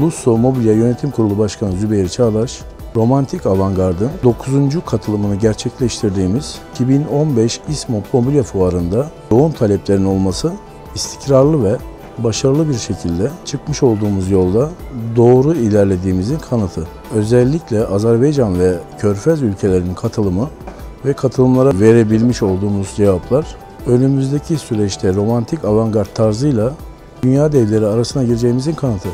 Lusso Mobilya Yönetim Kurulu Başkanı Zübeyir Çağdaş, Romantik Avangardın 9. katılımını gerçekleştirdiğimiz 2015 İSMOP Mobilya Fuarı'nda yoğun taleplerin olması, istikrarlı ve başarılı bir şekilde çıkmış olduğumuz yolda doğru ilerlediğimizin kanıtı. Özellikle Azerbaycan ve Körfez ülkelerinin katılımı ve katılımlara verebilmiş olduğumuz cevaplar önümüzdeki süreçte romantik avantgard tarzıyla dünya devleri arasına gireceğimizin kanıtı.